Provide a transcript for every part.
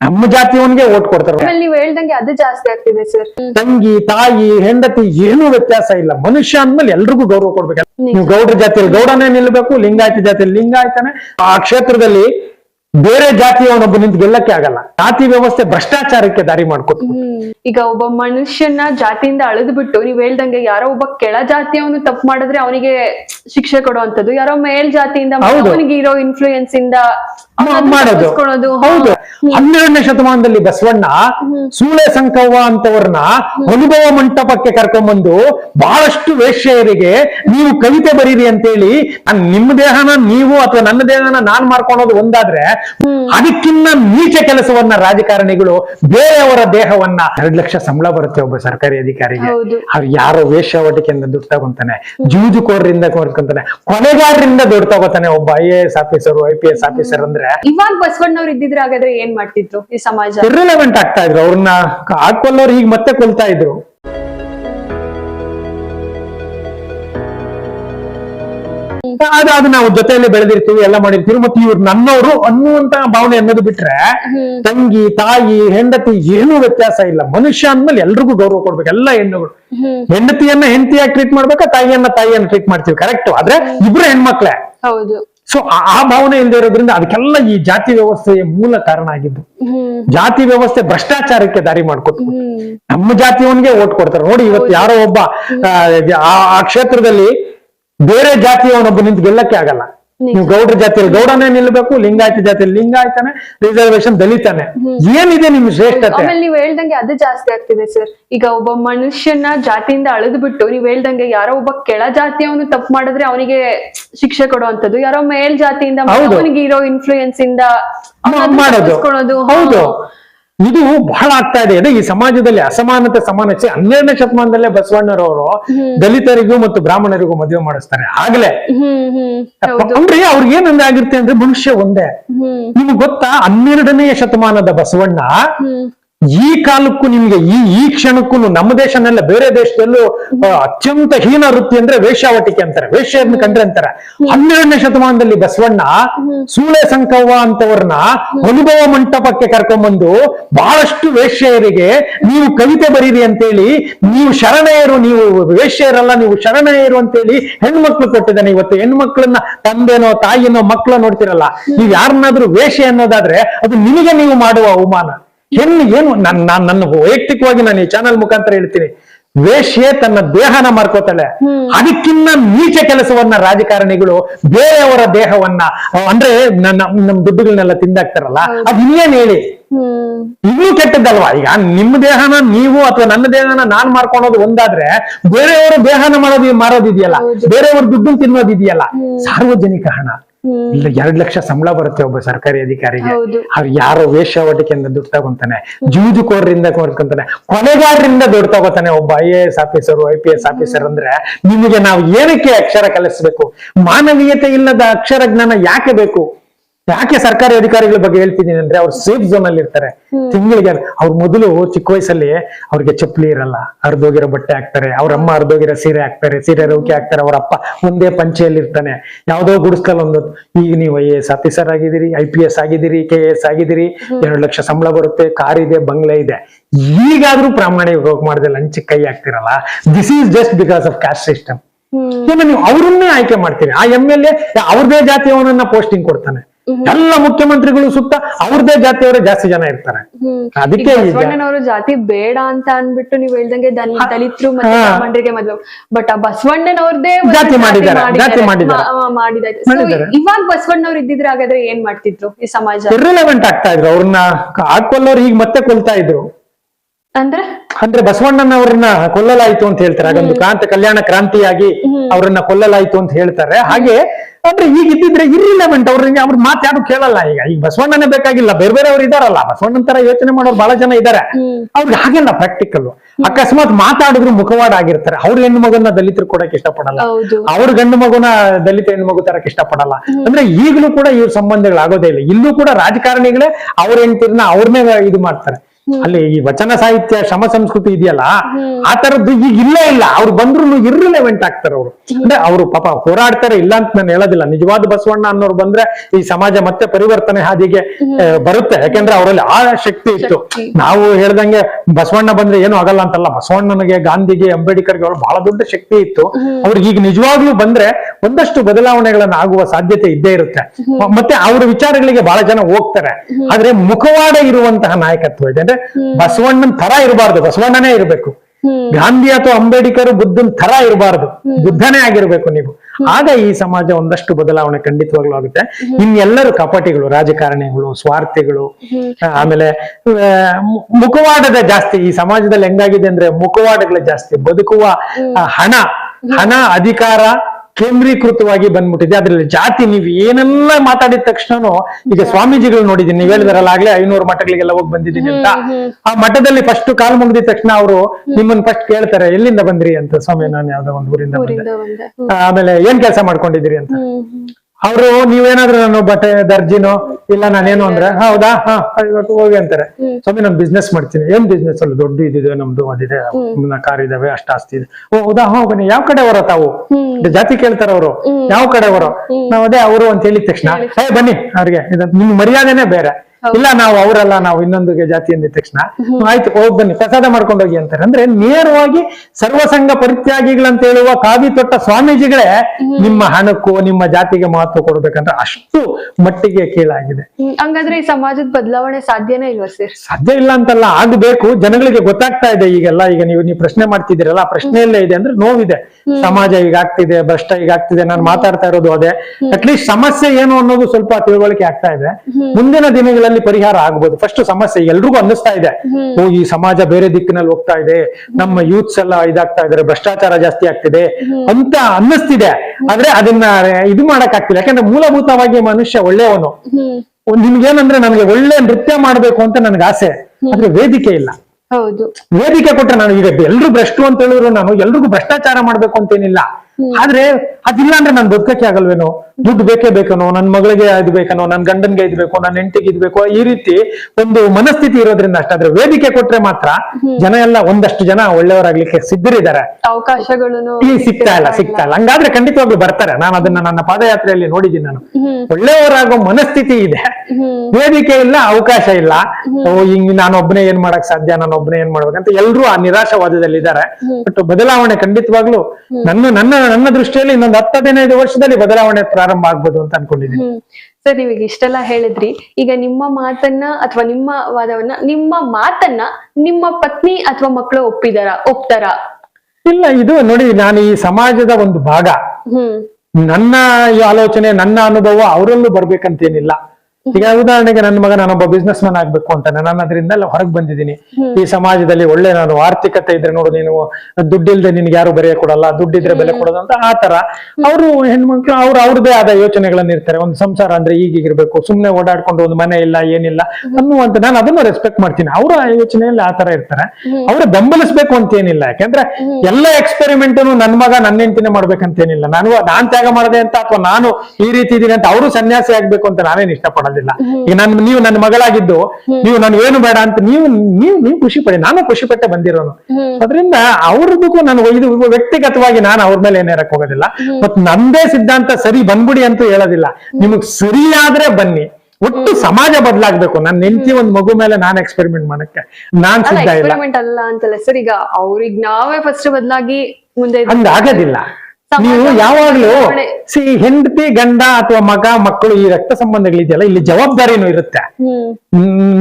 ನಮ್ಮ ಜಾತಿಯವನ್ಗೆ ಓಟ್ ಕೊಡ್ತಾರೆ. ಆಮೇಲೆ ನೀವ್ ಹೇಳ್ದಂಗೆ ಅದು ಜಾಸ್ತಿ ಆಗ್ತಿದೆ ಸರ್ ತಂಗಿ ತಾಯಿ ಹೆಂಡತಿ ಏನೂ ವ್ಯತ್ಯಾಸ ಇಲ್ಲ. ಮನುಷ್ಯ ಅಂದ್ಮೇಲೆ ಎಲ್ರಿಗೂ ಗೌರವ ಕೊಡ್ಬೇಕು. ನೀವು ಗೌಡ್ರ ಜಾತಿಯಲ್ಲಿ ಗೌಡನೇ ನಿಲ್ಬೇಕು ಲಿಂಗಾಯತ ಜಾತಿಯಲ್ಲಿ ಲಿಂಗಾಯತನೇ. ಆ ಕ್ಷೇತ್ರದಲ್ಲಿ ಬೇರೆ ಜಾತಿಯವನೊಬ್ಬ ನಿಂತ ಗೆಲ್ಲಕ್ಕೆ ಆಗಲ್ಲ. ಜಾತಿ ವ್ಯವಸ್ಥೆ ಭ್ರಷ್ಟಾಚಾರಕ್ಕೆ ದಾರಿ ಮಾಡ್ಕೊತ ಈಗ ಒಬ್ಬ ಮನುಷ್ಯನ ಜಾತಿಯಿಂದ ಅಳೆದು ಬಿಟ್ಟು ನೀವ್ ಹೇಳ್ದಂಗೆ ಯಾರೋ ಒಬ್ಬ ಕೆಳ ಜಾತಿಯವನು ತಪ್ಪು ಮಾಡಿದ್ರೆ ಅವನಿಗೆ ಶಿಕ್ಷೆ ಕೊಡುವಂತದ್ದು ಯಾರೋ ಮೇಲ್ ಜಾತಿಯಿಂದ. ಅವನಿಗೆ ಇರೋ ಇನ್ಫ್ಲೂಯೆನ್ಸ್ ಇಂದ ಮಾಡೋದು. ಹೌದು. ಹನ್ನೆರಡನೇ ಶತಮಾನದಲ್ಲಿ ಬಸವಣ್ಣ ಸೂಳೆ ಸಂಕವ್ವ ಅಂತವ್ರನ್ನ ಅನುಭವ ಮಂಟಪಕ್ಕೆ ಕರ್ಕೊಂಡ್ಬಂದು ಬಹಳಷ್ಟು ವೇಶ್ಯೆಯರಿಗೆ ನೀವು ಕವಿತೆ ಬರೀರಿ ಅಂತೇಳಿ ಹೇಳಿ ನಿಮ್ಮ ದೇಹನ ನೀವು ಅಥವಾ ನನ್ನ ದೇಹನ ನಾನ್ ಮಾಡ್ಕೊಳೋದು ಒಂದಾದ್ರೆ ಅದಕ್ಕಿನ್ನ ನೀಚ ಕೆಲಸವನ್ನ ರಾಜಕಾರಣಿಗಳು ಬೇರೆಯವರ ದೇಹವನ್ನ ಎರಡು ಲಕ್ಷ ಸಂಬಳ ಬರುತ್ತೆ ಒಬ್ಬ ಸರ್ಕಾರಿ ಅಧಿಕಾರಿಗೆ. ಅವ್ರ ಅವ್ರು ಯಾರೋ ವೇಶ್ಯಾವಟಿಕೆಯಿಂದ ದುಡ್ಡು ತಗೊಂತಾನೆ ಜೂಜುಕೋರರಿಂದ ಕೊಡ್ಕೊಂತಾನೆ ಕೊಲೆಗಾರರಿಂದ ದುಡ್ಡು ತಗೋತಾನೆ ಒಬ್ಬ I A S officer I P S officer ಅಂದ್ರೆ. ಇವಾಗ ಬಸವಣ್ಣವ್ರು ಇದ್ದಿದ್ರೆ ಹಾಗಾದ್ರೆ ಏನ್ ಮಾಡ್ತಿದ್ರು ಈ ಸಮಾಜ? ಇರ್ರಿಲೆವೆಂಟ್ ಆಗ್ತಾ ಇದ್ರು ಅವ್ರನ್ನ ಹಾಕೊಲ್ಲೋರು ಈಗ ಮತ್ತೆ ಕೊಲ್ತಾ ಇದ್ರು. ಅದು ನಾವು ಜೊತೆಯಲ್ಲಿ ಬೆಳೆದಿರ್ತೀವಿ ಎಲ್ಲ ಮಾಡಿರ್ತೀವಿ ಮತ್ತೆ ಇವ್ರು ನನ್ನವರು ಅನ್ನುವಂತ ಭಾವನೆ ಅನ್ನೋದು ಬಿಟ್ರೆ ತಂಗಿ ತಾಯಿ ಹೆಂಡತಿ ಏನೂ ವ್ಯತ್ಯಾಸ ಇಲ್ಲ. ಮನುಷ್ಯ ಅಂದ್ಮೇಲೆ ಎಲ್ರಿಗೂ ಗೌರವ ಕೊಡ್ಬೇಕು ಎಲ್ಲ ಹೆಣ್ಣುಗಳು. ಹೆಂಡತಿಯನ್ನ ಹೆಂಡತಿಯಾಗಿ ಟ್ರೀಟ್ ಮಾಡ್ಬೇಕಾ ತಾಯಿಯನ್ನ ತಾಯಿಯನ್ನ ಟ್ರೀಟ್ ಮಾಡ್ತೀವಿ ಕರೆಕ್ಟ್ ಆದ್ರೆ ಇಬ್ರು ಹೆಣ್ಮಕ್ಳೆ. ಹೌದು. ಸೊ ಆ ಭಾವನೆ ಇಲ್ಲದೆ ಇರೋದ್ರಿಂದ ಅದಕ್ಕೆಲ್ಲ ಈ ಜಾತಿ ವ್ಯವಸ್ಥೆಯ ಮೂಲ ಕಾರಣ ಆಗಿದ್ದು. ಜಾತಿ ವ್ಯವಸ್ಥೆ ಭ್ರಷ್ಟಾಚಾರಕ್ಕೆ ದಾರಿ ಮಾಡ್ಕೊಟ್ಟು ನಮ್ಮ ಜಾತಿಯವನ್ಗೆ ಓಟ್ ಕೊಡ್ತಾರೆ. ನೋಡಿ ಇವತ್ತು ಯಾರೋ ಒಬ್ಬ ಆ, ಆ- ಆ ಕ್ಷೇತ್ರದಲ್ಲಿ ಬೇರೆ ಜಾತಿಯವನೊಬ್ಬ ನಿಂತು ಗೆಲ್ಲಕ್ಕೆ ಆಗಲ್ಲ. ನೀವು ಗೌಡ್ರ ಜಾತಿಯಲ್ಲಿ ಗೌಡನೇ ನಿಲ್ಬೇಕು ಲಿಂಗಾಯತ ಜಾತಿಯಲ್ಲಿ ಲಿಂಗಾಯತನೇ ರಿಸರ್ವೇಶನ್ ದಲಿತಾನೆ. ಏನಿದೆ ನಿಮ್ ಶ್ರೇಷ್ಠತೆ? ಆಮೇಲೆ ನೀವ್ ಹೇಳ್ದಂಗೆ ಅದು ಜಾಸ್ತಿ ಆಗ್ತಿದೆ ಸರ್. ಈಗ ಒಬ್ಬ ಮನುಷ್ಯನ ಜಾತಿಯಿಂದ ಅಳೆದು ಬಿಟ್ಟು ನೀವ್ ಹೇಳ್ದಂಗೆ ಯಾರೋ ಒಬ್ಬ ಕೆಳ ಜಾತಿಯವನು ತಪ್ಪು ಮಾಡಿದ್ರೆ ಅವನಿಗೆ ಶಿಕ್ಷೆ ಕೊಡುವಂತದ್ದು ಯಾರೋ ಮೇಲ್ ಜಾತಿಯಿಂದ. ಅವನಿಗೆ ಇರೋ ಇನ್ಫ್ಲೂಯೆನ್ಸ್ ಇಂದ ಮಾಡೋದು. ಹೌದು. ಇದು ಬಹಳ ಆಗ್ತಾ ಇದೆ. ಅದೇ ಈ ಸಮಾಜದಲ್ಲಿ ಅಸಮಾನತೆ ಸಮಾನತೆ ಹನ್ನೆರಡನೇ ಶತಮಾನದಲ್ಲೇ ಬಸವಣ್ಣರವರು ದಲಿತರಿಗೂ ಮತ್ತು ಬ್ರಾಹ್ಮಣರಿಗೂ ಮದುವೆ ಮಾಡಿಸ್ತಾರೆ. ಆಗ್ಲೇ. ಅಂದ್ರೆ ಅವ್ರಿಗೆ ಏನಂದ್ರೆ ಆಗಿರುತ್ತೆ ಅಂದ್ರೆ ಮನುಷ್ಯ ಒಂದೇ. ನಿಮ್ಗೆ ಗೊತ್ತಾ? ಹನ್ನೆರಡನೆಯ ಶತಮಾನದ ಬಸವಣ್ಣ ಈ ಕಾಲಕ್ಕೂ ನಿಮ್ಗೆ ಈ ಈ ಕ್ಷಣಕ್ಕೂ ನಮ್ಮ ದೇಶನೆಲ್ಲ ಬೇರೆ ದೇಶದಲ್ಲೂ ಅತ್ಯಂತ ಹೀನ ವೃತ್ತಿ ಅಂದ್ರೆ ವೇಶ್ಯಾವಟಿಕೆ ಅಂತಾರೆ. ವೇಶ್ಯರನ್ನ ಕಂಡ್ರೆ ಅಂತಾರೆ. ಹನ್ನೆರಡನೇ ಶತಮಾನದಲ್ಲಿ ಬಸವಣ್ಣ ಸೂಳೆ ಸಂಕವ್ವ ಅಂತವ್ರನ್ನ ಅನುಭವ ಮಂಟಪಕ್ಕೆ ಕರ್ಕೊಂಡ್ಬಂದು ಬಹಳಷ್ಟು ವೇಶ್ಯೆಯರಿಗೆ ನೀವು ಕವಿತೆ ಬರೀರಿ ಅಂತೇಳಿ ನೀವು ಶರಣೆಯರು ನೀವು ವೇಶ್ಯರಲ್ಲ ನೀವು ಶರಣೆಯರು ಅಂತೇಳಿ ಹೆಣ್ಮಕ್ಳು ಕೊಟ್ಟಿದ್ದಾನೆ ಇವತ್ತು. ಹೆಣ್ಮಕ್ಳನ್ನ ತಂದೆನೋ ತಾಯಿನೋ ಮಕ್ಕಳು ನೋಡ್ತಿರಲ್ಲ. ನೀವು ಯಾರನ್ನಾದ್ರೂ ವೇಷ ಅನ್ನೋದಾದ್ರೆ ಅದು ನಿಮಗೆ ನೀವು ಮಾಡುವ ಅವಮಾನ. ಹೆಣ್ಣು ಏನು ನನ್ನ ನಾನ್ ನನ್ನ ವೈಯಕ್ತಿಕವಾಗಿ ನಾನು ಈ ಚಾನಲ್ ಮುಖಾಂತರ ಹೇಳ್ತೀನಿ. ವೇಶ್ಯೆ ತನ್ನ ದೇಹನ ಮಾರ್ಕೋತಾಳೆ ಅದಕ್ಕಿನ್ನ ನೀಚ ಕೆಲಸವನ್ನ ರಾಜಕಾರಣಿಗಳು ಬೇರೆಯವರ ದೇಹವನ್ನ ಅಂದ್ರೆ ನನ್ನ ನಮ್ ದುಡ್ಡುಗಳನ್ನೆಲ್ಲ ತಿಂದಾಕ್ತಾರಲ್ಲ ಅದ್ ಇನ್ನೇನ್ ಹೇಳಿ? ಇನ್ನೂ ಕೆಟ್ಟದ್ದಲ್ವಾ? ಈಗ ನಿಮ್ ದೇಹನ ನೀವು ಅಥವಾ ನನ್ನ ದೇಹನ ನಾನ್ ಮಾಡ್ಕೊಳೋದು ಒಂದಾದ್ರೆ ಬೇರೆಯವರ ದೇಹನ ಮಾಡೋದು ಮಾರೋದಿದೆಯಲ್ಲ ಬೇರೆಯವ್ರ ದುಡ್ಡು ತಿನ್ನೋದಿದೆಯಲ್ಲ ಸಾರ್ವಜನಿಕ ಹಣ. ಎರಡ್ ಲಕ್ಷ ಸಂಬಳ ಬರುತ್ತೆ ಒಬ್ಬ ಸರ್ಕಾರಿ ಅಧಿಕಾರಿಗೆ. ಅವ್ರು ಯಾರೋ ವೇಷವಾಟಿಕೆಯಿಂದ ದುಡ್ಡು ತಗೊಂತಾನೆ ಜೂಜುಕೋರರಿಂದ ಕೊಡ್ಕೊಂತಾನೆ ಕೊಲೆಗಾರರಿಂದ ದುಡ್ಡು ತಗೋತಾನೆ ಒಬ್ಬ I A S officer I P S officer ಅಂದ್ರೆ ನಿಮಗೆ ನಾವು ಏನಕ್ಕೆ ಅಕ್ಷರ ಕಲಿಸ್ಬೇಕು? ಮಾನವೀಯತೆ ಇಲ್ಲದ ಅಕ್ಷರ ಜ್ಞಾನ ಯಾಕೆ ಬೇಕು? ಯಾಕೆ ಸರ್ಕಾರಿ ಅಧಿಕಾರಿಗಳ ಬಗ್ಗೆ ಹೇಳ್ತಿದ್ದೀನಿ ಅಂದ್ರೆ ಅವ್ರು ಸೇಫ್ ಝೋನ್ ಅಲ್ಲಿ ಇರ್ತಾರೆ. ತಿಂಗಳಿಗೆ ಅವ್ರ ಮೊದಲು ಚಿಕ್ಕ ವಯಸ್ಸಲ್ಲಿ ಅವ್ರಿಗೆ ಚಪ್ಪಲಿ ಇರಲ್ಲ. ಹರಿದೋಗಿರೋ ಬಟ್ಟೆ ಹಾಕ್ತಾರೆ ಅವ್ರ ಅಮ್ಮ ಹರಿದೋಗಿರೋ ಸೀರೆ ಹಾಕ್ತಾರೆ ಸೀರೆ ರೌಕೆ ಹಾಕ್ತಾರೆ ಅವ್ರ ಅಪ್ಪ ಒಂದೇ ಪಂಚೆಯಲ್ಲಿ ಇರ್ತಾನೆ. ಯಾವ್ದೋ ಗುಡಿಸ್ಕಲ್ ಒಂದು ಈಗ ನೀವು ಐ ಎ ಎಸ್ ಆಫೀಸರ್ ಆಗಿದ್ದೀರಿ ಐ ಪಿ ಎಸ್ ಆಗಿದ್ದೀರಿ ಕೆ ಎಸ್ ಆಗಿದ್ದೀರಿ ಎರಡು ಲಕ್ಷ ಸಂಬಳ ಬರುತ್ತೆ ಕಾರ್ ಇದೆ ಬಂಗ್ಲೆ ಇದೆ. ಈಗಾದ್ರೂ ಪ್ರಾಮಾಣಿಕ ಮಾಡಿದೆ ಲಂಚ್ ಕೈ ಹಾಕ್ತಿರಲ್ಲ. This is just because of caste system ನೀವು ಅವರನ್ನೇ ಆಯ್ಕೆ ಮಾಡ್ತೀರಿ. ಆ ಎಂ ಎಲ್ ಎ ಅವ್ರದೇ ಜಾತಿಯವನನ್ನ ಪೋಸ್ಟಿಂಗ್ ಕೊಡ್ತಾನೆ. ಎಲ್ಲ ಮುಖ್ಯಮಂತ್ರಿಗಳು ಸುತ್ತ ಅವ್ರದೇ ಜಾತಿಯವರೇ ಜಾಸ್ತಿ ಜನ ಇರ್ತಾರೆ. ಅದಕ್ಕೆ ಬಸವಣ್ಣನವರು ಜಾತಿ ಬೇಡ ಅಂತ ಅನ್ಬಿಟ್ಟು ನೀವು ಹೇಳ್ದಂಗೆ ದಲಿ- ದಲಿತರು ಮತ್ತೆ ಮದ್ವೆ ಬಟ್ ಆ ಬಸವಣ್ಣನವ್ರದೇ ಜಾತಿ ಮಾಡಿದ್ದಾರೆ, ಜಾತಿ ಮಾಡಿದ್ದಾರೆ. ಇವಾಗ ಬಸವಣ್ಣವ್ರು ಇದ್ದಿದ್ರೆ ಹಾಗಾದ್ರೆ ಏನ್ ಮಾಡ್ತಿದ್ರು ಈ ಸಮಾಜ? ಇರ್ರಿಲೆವೆಂಟ್ ಆಗ್ತಾ ಇದ್ರು. ಅವ್ರನ್ನ ಹಾಕೊಲ್ಲೋರು ಈಗ ಮತ್ತೆ ಕೊಲ್ತಾ ಇದ್ರು. ಅಂದ್ರೆ? ಅಂದ್ರೆ ಬಸವಣ್ಣನವ್ರನ್ನ ಕೊಲ್ಲಲಾಯ್ತು ಅಂತ ಹೇಳ್ತಾರೆ. ಅದೊಂದು ಕ್ರಾಂತಿ ಕಲ್ಯಾಣ ಕ್ರಾಂತಿಯಾಗಿ ಅವ್ರನ್ನ ಕೊಲ್ಲಲಾಯ್ತು ಅಂತ ಹೇಳ್ತಾರೆ. ಹಾಗೆ ಅಂದ್ರೆ ಈಗ ಇದ್ದಿದ್ರೆ ಇರ್ರಿಲೆವೆಂಟ್ ಅವ್ರಿಗೆ ಅವ್ರ ಮಾತು ಯಾರು ಕೇಳಲ್ಲ. ಈಗ ಈಗ ಬಸವಣ್ಣನೇ ಬೇಕಾಗಿಲ್ಲ. ಬೇರೆ ಬೇರೆ ಅವ್ರು ಇದಾರಲ್ಲ. ಬಸವಣ್ಣನ ತರ ಯೋಚನೆ ಮಾಡೋರು ಬಹಳ ಜನ ಇದಾರೆ. ಅವ್ರಿಗೆ ಹಾಗೆಲ್ಲ ಪ್ರಾಕ್ಟಿಕಲ್ ಅಕಸ್ಮಾತ್ ಮಾತಾಡಿದ್ರು ಮುಖವಾಡ ಆಗಿರ್ತಾರೆ ಅವ್ರ ಹೆಣ್ಣು ಮಗನ ದಲಿತರು ಕೊಡಕ್ ಇಷ್ಟಪಡಲ್ಲ. ಅವ್ರ ಗಂಡು ಮಗುನ ದಲಿತ ಹೆಣ್ಣು ಮಗು ತರಕ್ ಇಷ್ಟಪಡಲ್ಲ. ಅಂದ್ರೆ ಈಗಲೂ ಕೂಡ ಇವ್ರ ಸಂಬಂಧಗಳು ಆಗೋದೇ ಇಲ್ಲ. ಇಲ್ಲೂ ಕೂಡ ರಾಜಕಾರಣಿಗಳೇ ಅವ್ರ ಹೆಂಡತಿರ್ನ ಅವ್ರನ್ನೇ ಇದು ಮಾಡ್ತಾರೆ. ಅಲ್ಲಿ ಈ ವಚನ ಸಾಹಿತ್ಯ ಶ್ರಮ ಸಂಸ್ಕೃತಿ ಇದೆಯಲ್ಲ ಆ ತರದ್ದು ಈಗ ಇಲ್ಲೇ ಇಲ್ಲ. ಅವ್ರು ಬಂದ್ರು ಇರ್ರಿಲೆವೆಂಟ್ ಆಗ್ತಾರೆ ಅವರು. ಅಂದ್ರೆ ಅವರು ಪಾಪ ಹೋರಾಡ್ತಾರೆ ಇಲ್ಲ ಅಂತ ನಾನು ಹೇಳೋದಿಲ್ಲ. ನಿಜವಾದ ಬಸವಣ್ಣ ಅನ್ನೋರು ಬಂದ್ರೆ ಈ ಸಮಾಜ ಮತ್ತೆ ಪರಿವರ್ತನೆ ಹಾದಿಗೆ ಬರುತ್ತೆ. ಯಾಕೆಂದ್ರೆ ಅವರಲ್ಲಿ ಆ ಶಕ್ತಿ ಇತ್ತು. ನಾವು ಹೇಳ್ದಂಗೆ ಬಸವಣ್ಣ ಬಂದ್ರೆ ಏನು ಆಗಲ್ಲ ಅಂತಲ್ಲ. ಬಸವಣ್ಣನಿಗೆ ಗಾಂಧಿಗೆ ಅಂಬೇಡ್ಕರ್ಗೆ ಅವ್ರು ಬಹಳ ದೊಡ್ಡ ಶಕ್ತಿ ಇತ್ತು. ಅವ್ರಿಗೆ ಈಗ ನಿಜವಾಗ್ಲೂ ಬಂದ್ರೆ ಒಂದಷ್ಟು ಬದಲಾವಣೆಗಳನ್ನ ಆಗುವ ಸಾಧ್ಯತೆ ಇದ್ದೇ ಇರುತ್ತೆ. ಮತ್ತೆ ಅವರ ವಿಚಾರಗಳಿಗೆ ಬಹಳ ಜನ ಹೋಗ್ತಾರೆ. ಆದ್ರೆ ಮುಖವಾಡ ಇರುವಂತಹ ನಾಯಕತ್ವ ಇದೆ. ಅಂದ್ರೆ ಬಸವಣ್ಣನ ತರ ಇರಬಾರ್ದು. ಬಸವಣ್ಣನೇ ಇರಬೇಕು. ಗಾಂಧಿ ಅಥವಾ ಅಂಬೇಡ್ಕರ್ ಬುದ್ಧನ್ ತರ ಇರಬಾರ್ದು. ಬುದ್ಧನೇ ಆಗಿರ್ಬೇಕು ನೀವು. ಆಗ ಈ ಸಮಾಜ ಒಂದಷ್ಟು ಬದಲಾವಣೆ ಖಂಡಿತವಾಗ್ಲೂ ಆಗುತ್ತೆ. ಇನ್ನೆಲ್ಲರೂ ಕಪಟಿಗಳು ರಾಜಕಾರಣಿಗಳು ಸ್ವಾರ್ಥಿಗಳು. ಆಮೇಲೆ ಮುಖವಾಡದ ಜಾಸ್ತಿ. ಈ ಸಮಾಜದಲ್ಲಿ ಹೆಂಗಾಗಿದೆ ಅಂದ್ರೆ ಮುಖವಾಡಗಳ ಜಾಸ್ತಿ. ಬದುಕುವ ಹಣ. ಹಣ ಅಧಿಕಾರ ಕೇಂದ್ರೀಕೃತವಾಗಿ ಬಂದ್ಬಿಟ್ಟಿದೆ. ಅದ್ರಲ್ಲಿ ಜಾತಿ ನೀವು ಏನೆಲ್ಲ ಮಾತಾಡಿದ ತಕ್ಷಣನು ಈಗ ಸ್ವಾಮೀಜಿಗಳು ನೋಡಿದೀನಿ ನೀವು ಹೇಳಿದಾರಲ್ಲ ಆಗ್ಲೇ ಐನೂರು ಮಠಗಳಿಗೆಲ್ಲ ಹೋಗಿ ಬಂದಿದ್ದೀನಿ ಅಂತ. ಆ ಮಠದಲ್ಲಿ ಫಸ್ಟ್ ಕಾಲ್ ಮುಗಿದ ತಕ್ಷಣ ಅವರು ನಿಮ್ಮನ್ನ ಫಸ್ಟ್ ಕೇಳ್ತಾರೆ ಎಲ್ಲಿಂದ ಬಂದ್ರಿ ಅಂತ. ಸ್ವಾಮಿ ನಾನು ಯಾವ್ದೋ ಒಂದು ಊರಿಂದ ಬಂದೆ. ಆಮೇಲೆ ಏನ್ ಕೆಲಸ ಮಾಡ್ಕೊಂಡಿದ್ದೀರಿ ಅಂತ. ಅವರು ನೀವೇನಾದ್ರೂ ನಾನು ಬಟ್ಟೆ ದರ್ಜಿನೋ ಇಲ್ಲ ನಾನೇನು ಅಂದ್ರೆ ಹೌದಾ? ಹಾ ಇವತ್ತು ಹೋಗಿ ಅಂತಾರೆ. ಸ್ವಾಮಿ ನಾನು ಬಿಸ್ನೆಸ್ ಮಾಡ್ತೀನಿ. ಏನ್ ಬಿಸ್ನೆಸ್ ಅಲ್ಲಿ ದೊಡ್ಡ ಇದಿದೆ ನಮ್ದು ಅದಿದೆ ಕಾರ್ ಇದಾವೆ ಅಷ್ಟ ಆಸ್ತಿ ಇದೆ. ಓ ಹೌದಾ? ಹಾ ಬನ್ನಿ. ಯಾವ ಬರೋ ತಾವು? ಜಾತಿ ಕೇಳ್ತಾರ ಅವರು? ಯಾವ ಕಡೆವರು ನಾವು ಅದೇ ಅವರು ಅಂತ ಹೇಳಿದ ತಕ್ಷಣ. ಏ ಬನ್ನಿ ಅವ್ರಿಗೆ. ನಿಮ್ ಮರ್ಯಾದೆನೆ ಬೇರೆ. ಇಲ್ಲ ನಾವು ಅವರಲ್ಲ ನಾವು ಇನ್ನೊಂದು ಜಾತಿ ಅಂದಿದ ತಕ್ಷಣ. ಆಯ್ತು ಹೋಗ್ ಬನ್ನಿ. ಪ್ರಸಾದ ಮಾಡ್ಕೊಂಡೋಗಿ ಅಂತಾರೆ. ಅಂದ್ರೆ ನೇರವಾಗಿ ಸರ್ವಸಂಗ ಪರಿತ್ಯಾಗಿಗಳಂತ ಹೇಳುವ ಕಾವಿ ತೊಟ್ಟ ಸ್ವಾಮೀಜಿಗಳೇ ನಿಮ್ಮ ಹಣಕ್ಕೂ ನಿಮ್ಮ ಜಾತಿಗೆ ಮಹತ್ವ ಕೊಡ್ಬೇಕಂದ್ರೆ ಅಷ್ಟು ಮಟ್ಟಿಗೆ ಕೀಳಾಗಿದೆ. ಹಂಗಾದ್ರೆ ಈ ಸಮಾಜದ ಬದಲಾವಣೆ ಸಾಧ್ಯನೇ ಇಲ್ವಾ ಸರ್? ಸಾಧ್ಯ ಇಲ್ಲ ಅಂತಲ್ಲ ಆಗ್ಬೇಕು. ಜನಗಳಿಗೆ ಗೊತ್ತಾಗ್ತಾ ಇದೆ ಈಗೆಲ್ಲ. ಈಗ ನೀವು ನೀವು ಪ್ರಶ್ನೆ ಮಾಡ್ತಿದ್ದೀರಲ್ಲ ಪ್ರಶ್ನೆ ಪ್ರಶ್ನೆಯಲ್ಲೇ ಇದೆ ಅಂದ್ರೆ ನೋವಿದೆ. ಸಮಾಜ ಈಗ ಆಗ್ತಿದೆ ಭ್ರಷ್ಟ ಈಗ ಆಗ್ತಿದೆ ನಾನು ಮಾತಾಡ್ತಾ ಇರೋದು ಅದೇ. ಅಟ್ಲೀಸ್ಟ್ ಸಮಸ್ಯೆ ಏನು ಅನ್ನೋದು ಸ್ವಲ್ಪ ತಿಳುವಳಿಕೆ ಆಗ್ತಾ ಇದೆ. ಮುಂದಿನ ದಿನಗಳಲ್ಲಿ ಪರಿಹಾರ ಆಗ್ಬೋದು. ಫಸ್ಟ್ ಸಮಸ್ಯೆ ಎಲ್ರಿಗೂ ಅನ್ನಿಸ್ತಾ ಇದೆ. ಓ ಈ ಸಮಾಜ ಬೇರೆ ದಿಕ್ಕಿನಲ್ಲಿ ಹೋಗ್ತಾ ಇದೆ. ನಮ್ಮ ಯೂತ್ಸ್ ಎಲ್ಲ ಇದಾಗ್ತಾ ಇದಾರೆ. ಭ್ರಷ್ಟಾಚಾರ ಜಾಸ್ತಿ ಆಗ್ತಿದೆ ಅಂತ ಅನ್ನಿಸ್ತಿದೆ. ಆದ್ರೆ ಅದನ್ನ ಇದು ಮಾಡಕ್ ಆಗ್ತಿಲ್ಲ ಯಾಕಂದ್ರೆ ಮೂಲಭೂತವಾಗಿ ಮನುಷ್ಯ ಒಳ್ಳೆಯವನು. ನಿಮ್ಗೆ ನಿಮ್ಗೇನಂದ್ರೆ ನನಗೆ ಒಳ್ಳೆ ನೃತ್ಯ ಮಾಡ್ಬೇಕು ಅಂತ ನನ್ಗೆ ಆಸೆ. ಆದ್ರೆ ವೇದಿಕೆ ಇಲ್ಲ. ಹೌದು. ವೇದಿಕೆ ಕೊಟ್ರೆ ನಾನು ಈಗ ಎಲ್ರು ಭ್ರಷ್ಟು ಅಂತ ಹೇಳಿದ್ರು ನಾನು ಎಲ್ರಿಗೂ ಭ್ರಷ್ಟಾಚಾರ ಮಾಡ್ಬೇಕು ಅಂತೇನಿಲ್ಲ ಆದ್ರೆ ಅದಿಲ್ಲ ಅಂದ್ರೆ ನಾನು ಬದುಕಕ್ಕೆ ಆಗಲ್ವೇನೋ? ದುಡ್ಡು ಬೇಕೇ ಬೇಕನೋ? ನನ್ ಮಗಳಿಗೆ ಇದು ಬೇಕನೋ? ನನ್ ಗಂಡನ್ಗೆ ಇದು ಬೇಕೋ? ನನ್ನ ಹೆಂಡತಿಗೆ ಇದು ಬೇಕೋ? ಈ ರೀತಿ ಒಂದು ಮನಸ್ಥಿತಿ ಇರೋದ್ರಿಂದ ಅಷ್ಟೇ. ಆದ್ರೆ ವೇದಿಕೆ ಕೊಟ್ರೆ ಮಾತ್ರ ಜನ ಎಲ್ಲ ಒಂದಷ್ಟು ಜನ ಒಳ್ಳೆಯವರಾಗ್ಲಿಕ್ಕೆ ಸಿದ್ಧರಿದ್ದಾರೆ. ಅವಕಾಶಗಳು ಸಿಗ್ತಾ ಇಲ್ಲ ಸಿಗ್ತಾ ಇಲ್ಲ. ಹಂಗಾದ್ರೆ ಖಂಡಿತವಾಗ್ಲೂ ಬರ್ತಾರೆ. ನಾನು ಅದನ್ನ ನನ್ನ ಪಾದಯಾತ್ರೆಯಲ್ಲಿ ನೋಡಿದ್ದೀನಿ ನಾನು. ಒಳ್ಳೆಯವರಾಗೋ ಮನಸ್ಥಿತಿ ಇದೆ. ವೇದಿಕೆ ಇಲ್ಲ ಅವಕಾಶ ಇಲ್ಲ. ಓ ಹಿಂಗ್ ನಾನು ಒಬ್ಬನೇ ಏನ್ ಮಾಡಕ್ ಸಾಧ್ಯ? ನಾನು ಒಬ್ಬನೇ ಏನ್ ಮಾಡ್ಬೇಕಂತ ಎಲ್ರು ಆ ನಿರಾಶವಾದದಲ್ಲಿ ಇದ್ದಾರೆ ಬಟ್ ಬದಲಾವಣೆ ಖಂಡಿತವಾಗ್ಲೂ ನನ್ನ ನನ್ನ ನನ್ನ ದೃಷ್ಟಿಯಲ್ಲಿ ಇನ್ನೊಂದು ಹತ್ತು ಹದಿನೈದು ವರ್ಷದಲ್ಲಿ ಬದಲಾವಣೆ ಪ್ರಾರಂಭ ಆಗ್ಬೋದು ಅಂತ ಅನ್ಕೊಂಡಿದ್ದೀನಿ. ಸರ್ ನೀವೀಗ ಇಷ್ಟೆಲ್ಲ ಹೇಳಿದ್ರಿ. ಈಗ ನಿಮ್ಮ ಮಾತನ್ನ ಅಥವಾ ನಿಮ್ಮ ವಾದವನ್ನ ನಿಮ್ಮ ಮಾತನ್ನ ನಿಮ್ಮ ಪತ್ನಿ ಅಥವಾ ಮಕ್ಕಳು ಒಪ್ಪಿದಾರ? ಒಪ್ತಾರ? ಇಲ್ಲ ಇದು ನೋಡಿ ನಾನು ಈ ಸಮಾಜದ ಒಂದು ಭಾಗ. ನನ್ನ ಈ ಆಲೋಚನೆ ನನ್ನ ಅನುಭವ ಅವರಲ್ಲೂ ಬರ್ಬೇಕಂತೇನಿಲ್ಲ. ಈಗ ಉದಾಹರಣೆಗೆ ನನ್ನ ಮಗ ನಾನೊಬ್ಬ ಬಿಸ್ನೆಸ್ ಮ್ಯಾನ್ ಆಗ್ಬೇಕು ಅಂತ ನಾನು ಅದರಿಂದ ಹೊರಗೆ ಬಂದಿದ್ದೀನಿ. ಈ ಸಮಾಜದಲ್ಲಿ ಒಳ್ಳೆ ನಾನು ಆರ್ಥಿಕತೆ ಇದ್ರೆ ನೋಡು ನೀನು ದುಡ್ಡಿಲ್ದೆ ನಿನ್ಗೆ ಯಾರು ಬರೆಯ ಕೊಡಲ್ಲ ದುಡ್ಡಿದ್ರೆ ಬೆಲೆ ಕೊಡೋದು ಅಂತ ಆ ತರ ಅವರು ಹೆಣ್ಮಕ್ಳು ಅವ್ರು ಅವ್ರದೇ ಆದ ಯೋಚನೆಗಳನ್ನ ಇರ್ತಾರೆ. ಒಂದು ಸಂಸಾರ ಅಂದ್ರೆ ಈಗಿರ್ಬೇಕು ಸುಮ್ನೆ ಓಡಾಡ್ಕೊಂಡು ಒಂದು ಮನೆ ಇಲ್ಲ ಏನಿಲ್ಲ ಅನ್ನುವಂತ ನಾನು ಅದನ್ನು ರೆಸ್ಪೆಕ್ಟ್ ಮಾಡ್ತೀನಿ. ಅವರ ಯೋಚನೆಯಲ್ಲಿ ಆ ತರ ಇರ್ತಾರೆ. ಅವ್ರು ಬೆಂಬಲಿಸ್ಬೇಕು ಅಂತ ಏನಿಲ್ಲ. ಯಾಕಂದ್ರೆ ಎಲ್ಲ ಎಕ್ಸ್ಪೆರಿಮೆಂಟ್ ನನ್ನ ಮಗ ನನ್ನ ಹೆಂಡತಿನೇ ಮಾಡ್ಬೇಕಂತೇನಿಲ್ಲ ನಾನು ನಾನ್ ತ್ಯಾಗ ಮಾಡದೆ ಅಂತ ಅಥವಾ ನಾನು ಈ ರೀತಿ ಇದೀನಿ ಅಂತ ಅವರು ಸನ್ಯಾಸಿ ಆಗ್ಬೇಕು ಅಂತ ನಾನೇನು ಇಷ್ಟಪಡೋದಿಲ್ಲ ಈಗ ನನ್ ನೀವು ನನ್ನ ಮಗಳಾಗಿದ್ದು ನೀವು ನಾನು ಏನು ಬೇಡ ಅಂತ ನೀವು ನೀವು ನೀವು ಖುಷಿ ಪಡಿ ನಾನು ಖುಷಿ ಪಟ್ಟೆ ಬಂದಿರೋನು ಅದರಿಂದ ಅವ್ರದಕ್ಕೂ ನಾನು ಇದು ವ್ಯಕ್ತಿಗತವಾಗಿ ನಾನು ಅವ್ರ ಮೇಲೆ ಏನ್ ಹೇರಕ್ ಹೋಗೋದಿಲ್ಲ. ಮತ್ ನಂದೇ ಸಿದ್ಧಾಂತ ಸರಿ ಬಂದ್ಬಿಡಿ ಅಂತೂ ಹೇಳೋದಿಲ್ಲ. ನಿಮಗ್ ಸರಿಯಾದ್ರೆ ಬನ್ನಿ. ಒಟ್ಟು ಸಮಾಜ ಬದಲಾಗ್ಬೇಕು. ನನ್ನ ಹೆಂಡತಿ ಒಂದ್ ಮಗು ಮೇಲೆ ನಾನ್ ಎಕ್ಸ್ಪೆರಿಮೆಂಟ್ ಮಾಡಕ್ಕೆ ನಾನ್ ಸಿದ್ಧ ಇಲ್ಲ. ಎಕ್ಸ್ಪೆರಿಮೆಂಟ್ ಅಲ್ಲ ಅಂತಲ್ಲ. ಸರ್ ಈಗ ಅವ್ರಿಗೆ ನಾವೇ ಫಸ್ಟ್ ಬದಲಾಗಿ ಮುಂದೆ ಆಗೋದಿಲ್ಲ ನೀವು ಯಾವಾಗ್ಲೂ. ಸಿ ಹೆಂಡತಿ ಗಂಡ ಅಥವಾ ಮಗ ಮಕ್ಕಳು ಈ ರಕ್ತ ಸಂಬಂಧಗಳಿದೆಯಲ್ಲ ಇಲ್ಲಿ ಜವಾಬ್ದಾರಿನೂ ಇರುತ್ತೆ.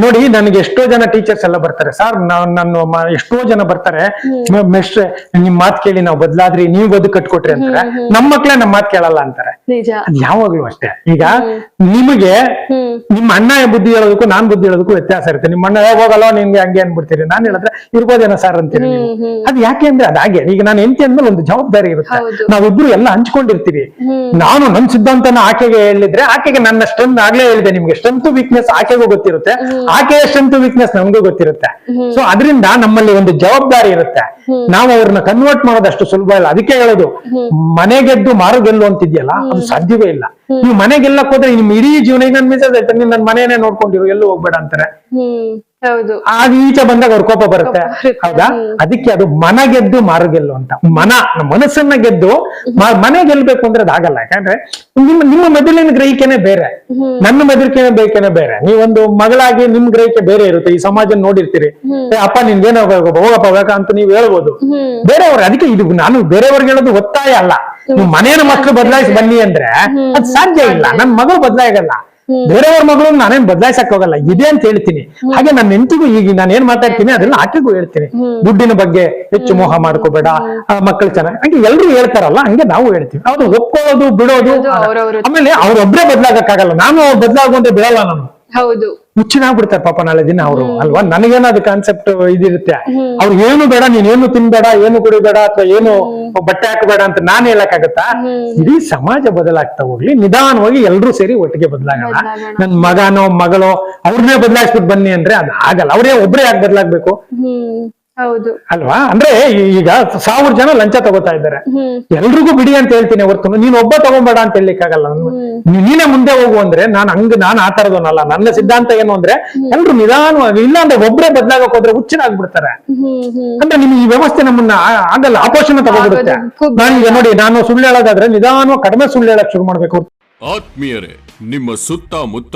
ನೋಡಿ ನನಗೆ ಎಷ್ಟೋ ಜನ ಟೀಚರ್ಸ್ ಎಲ್ಲ ಬರ್ತಾರೆ. ಸರ್ ನಾನು ಎಷ್ಟೋ ಜನ ಬರ್ತಾರೆ. ಮೆಸ್ಟ್ರೆ ನಿಮ್ ಮಾತ್ ಕೇಳಿ ನಾವು ಬದಲಾದ್ರಿ ನೀವು ಬದುಕು ಕಟ್ಕೊಟ್ರಿ ಅಂತಾರೆ. ನಮ್ಮ ಮಕ್ಳೇ ನಮ್ ಮಾತ್ ಕೇಳಲ್ಲ ಅಂತಾರೆ. ಯಾವಾಗ್ಲೂ ಅಷ್ಟೇ. ಈಗ ನಿಮಗೆ ನಿಮ್ಮ ಅಣ್ಣ ಬುದ್ಧಿ ಹೇಳೋದಕ್ಕೂ ನಾನ್ ಬುದ್ಧಿ ಹೇಳೋದಕ್ಕೂ ವ್ಯತ್ಯಾಸ ಇರುತ್ತೆ. ನಿಮ್ಮ ಅಣ್ಣ "ಏ, ಹೋಗಲ್ಲ ನಿಮ್ಗೆ ಹಂಗೆ ಅನ್ಬಿಡ್ತೀರಿ. ನಾನ್ ಹೇಳಿದ್ರೆ ಇರ್ಬೋದೇನೋ ಸರ್ ಅಂತೀರಿ. ಅದ್ ಯಾಕೆ ಅಂದ್ರೆ ಅದ್ ಹಾಗೆ ಈಗ ನಾನು ಎಂತಿ ಅಂದ್ಮೇಲೆ ಒಂದು ಜವಾಬ್ದಾರಿ ಇರುತ್ತೆ. ನಾವಿಬ್ರು ಎಲ್ಲ ಹಂಚ್ಕೊಂಡಿರ್ತೀವಿ. ನಾನು ನನ್ ಸಿದ್ಧಾಂತನ ಆಕೆಗೆ ಹೇಳಿದ್ರೆ ಆಕೆಗೆ ನನ್ನ ಸ್ಟ್ರೆಂತ್ ಆಗ್ಲೇ ಹೇಳಿದೆ ನಿಮ್ಗೆ. ಸ್ಟ್ರೆಂತ್ ವೀಕ್ನೆಸ್ ಆಕೆಗೂ ಗೊತ್ತಿರುತ್ತೆ. ಆಕೆಯ ಸ್ಟ್ರೆಂತ್ ವೀಕ್ನೆಸ್ ನಮಗೂ ಗೊತ್ತಿರುತ್ತೆ. ಸೊ ಅದರಿಂದ ನಮ್ಮಲ್ಲಿ ಒಂದು ಜವಾಬ್ದಾರಿ ಇರುತ್ತೆ. ನಾವು ಅವ್ರನ್ನ ಕನ್ವರ್ಟ್ ಮಾಡೋದಷ್ಟು ಸುಲಭ ಇಲ್ಲ. ಅದಕ್ಕೆ ಹೇಳೋದು ಮನೆಗೆದ್ದು ಮಾರು ಗೆಲ್ಲು ಅಂತಿದ್ಯಲ್ಲ ಅದು ಸಾಧ್ಯವೇ ಇಲ್ಲ. ನೀವು ಮನೆ ಗೆಲ್ಲಕ್ ಹೋದ್ರೆ ನಿಮ್ ಇಡೀ ಜೀವನ ಈಗ ನನ್ ಮಿಸಸ್ ಹೇಳ್ತಾರೆ ನೀನ್ ನನ್ ಮನೆಯೇ ನೋಡ್ಕೊಂಡಿರು ಎಲ್ಲೂ ಹೋಗ್ಬೇಡ ಅಂತಾರೆ. ಹೌದು. ಆಗ ಈಚೆ ಬಂದಾಗ ಅವ್ರ ಕೋಪ ಬರುತ್ತೆ. ಹೌದಾ. ಅದಕ್ಕೆ ಅದು ಮನ ಗೆದ್ದು ಮಾರು ಗೆಲ್ಲು ಅಂತ. ಮನ ನಮ್ಮ ಮನಸ್ಸನ್ನ ಗೆದ್ದು ಮನೆ ಗೆಲ್ಬೇಕು ಅಂದ್ರೆ ಅದಾಗಲ್ಲ ಯಾಕಂದ್ರೆ ನಿಮ್ಮ ನಿಮ್ಮ ಮೆದುಳಿನ ಗ್ರಹಿಕೆನೆ ಬೇರೆ. ನನ್ನ ಮೆದುಳಿಕೆನೆ ಬೇಕೇನೆ ಬೇರೆ. ನೀವೊಂದು ಮಗಳಾಗಿ ನಿಮ್ ಗ್ರಹಿಕೆ ಬೇರೆ ಇರುತ್ತೆ. ಈ ಸಮಾಜ ನೋಡಿರ್ತೀರಿ. ಅಪ್ಪ ನಿನ್ಗೇನೋ ಹೋಗಪ್ಪ ಬೇಕ ಅಂತ ನೀವ್ ಹೇಳ್ಬೋದು. ಬೇರೆಯವ್ರ ಅದಕ್ಕೆ ಇದು ನಾನು ಬೇರೆಯವ್ರಿಗೆ ಹೇಳೋದು ಒತ್ತಾಯ ಅಲ್ಲ. ನೀವು ಮನೆಯ ಮಕ್ಕಳು ಬದಲಾಯಿಸಿ ಬನ್ನಿ ಅಂದ್ರೆ ಅದ್ ಸಾಧ್ಯ ಇಲ್ಲ. ನನ್ ಮಗಳು ಬದಲಾಗಲ್ಲ. ಬೇರೆಯವ್ರ ಮಗಳು ನಾನೇನ್ ಬದಲಾಯಿಸಕ್ ಹೋಗಲ್ಲ ಇದೆ ಅಂತ ಹೇಳ್ತೀನಿ. ಹಾಗೆ ನನ್ನ ಹೆಂಡತಿಗೂ ಈಗ ನಾನು ಏನ್ ಮಾತಾಡ್ತೀನಿ ಅದನ್ನ ಆಕೆಗೂ ಹೇಳ್ತೀನಿ. ದುಡ್ಡಿನ ಬಗ್ಗೆ ಹೆಚ್ಚು ಮೋಹ ಮಾಡ್ಕೋಬೇಡ ಮಕ್ಕಳು ಚೆನ್ನಾಗಿ ಹಂಗೆ ಎಲ್ರು ಹೇಳ್ತಾರಲ್ಲ ಹಂಗೆ ನಾವು ಹೇಳ್ತೀವಿ. ಅವ್ರು ಒಪ್ಕೊಳ್ಳೋದು ಬಿಡೋದು ಆಮೇಲೆ ಅವ್ರೊಬ್ರೇ ಬದಲಾಗಕ್ಕಾಗಲ್ಲ. ನಾನು ಅವ್ರು ಬದಲಾಗುವಂತೆ ಬಿಡಲ್ಲ ನಾನು. ಹೌದು. ಹುಚ್ಚಿನಾಗ್ಬಿಡ್ತಾರೆ ಪಾಪ ನಾಳೆ ದಿನ ಅವರು ಅಲ್ವಾ? ನನಗೇನೋ ಅದು ಕಾನ್ಸೆಪ್ಟ್ ಇದಿರುತ್ತೆ. ಅವ್ರು ಏನು ಬೇಡ ನೀನ್ ಏನು ತಿನ್ಬೇಡ ಏನು ಕುಡಿಬೇಡ ಅಥವಾ ಏನು ಬಟ್ಟೆ ಹಾಕಬೇಡ ಅಂತ ನಾನ್ ಹೇಳಕ್ಕಾಗತ್ತಾ? ಇಡೀ ಸಮಾಜ ಬದಲಾಗ್ತಾ ಹೋಗ್ಲಿ ನಿಧಾನವಾಗಿ ಎಲ್ರೂ ಸೇರಿ ಒಟ್ಟಿಗೆ ಬದಲಾಗೋಣ. ಬದ್ಲಾಗೋಣ. ನನ್ ಮಗನೋ ಮಗಳೋ ಅವ್ರನ್ನೇ ಬದಲಾಯಿಸ್ಬಿಟ್ಟು ಬನ್ನಿ ಅಂದ್ರೆ ಅದು ಆಗಲ್ಲ. ಅವರೇ ಒಬ್ರೇ ಯಾಕೆ ಬದಲಾಗ್ಬೇಕು? ಅಲ್ವಾ? ಅಂದ್ರೆ ಈಗ ಸಾವಿರ ಜನ ಲಂಚ ತಗೋತಾ ಇದ್ದಾರೆ. ಎಲ್ರಿಗೂ ಬಿಡಿ ಅಂತ ಹೇಳ್ತೀನಿ ಹೊರ್ತು. ನೀನ್ ಒಬ್ಬ ತಗೊಂಬೇಡ ಅಂತ ಹೇಳಲಿಕ್ಕಾಗಲ್ಲ ನೀನೇ ಮುಂದೆ ಹೋಗು ಅಂದ್ರೆ ನಾನು ಹಂಗ ನಾನು ಆ ತರದವನಲ್ಲ ನನ್ನ ಸಿದ್ಧಾಂತ ಏನು ಅಂದ್ರೆ ಎಲ್ರು ನಿಧಾನವಾಗಿ ಇಲ್ಲ ಅಂದ್ರೆ ಒಬ್ರೇ ಬದ್ಲಾಗಕ್ ಹೋದ್ರೆ ಹುಚ್ಚನಾಗ್ಬಿಡ್ತಾರೆ ಅಂದ್ರೆ ನಿಮ್ಗೆ ಈ ವ್ಯವಸ್ಥೆ ನಮ್ಮನ್ನ ಆಗಲ್ಲ ಆಪೋಷಣ ತಗೋಬಿಡುತ್ತೆ. ನಾನು ಈಗ ನೋಡಿ ನಾನು ಸುಳ್ಳು ಹೇಳೋದಾದ್ರೆ ನಿಧಾನವಾಗಿ ಕಡಿಮೆ ಸುಳ್ಳು ಹೇಳಕ್ ಶುರು ಮಾಡ್ಬೇಕು. ಆತ್ಮೀಯರೇ ನಿಮ್ಮ ಸುತ್ತಮುತ್ತ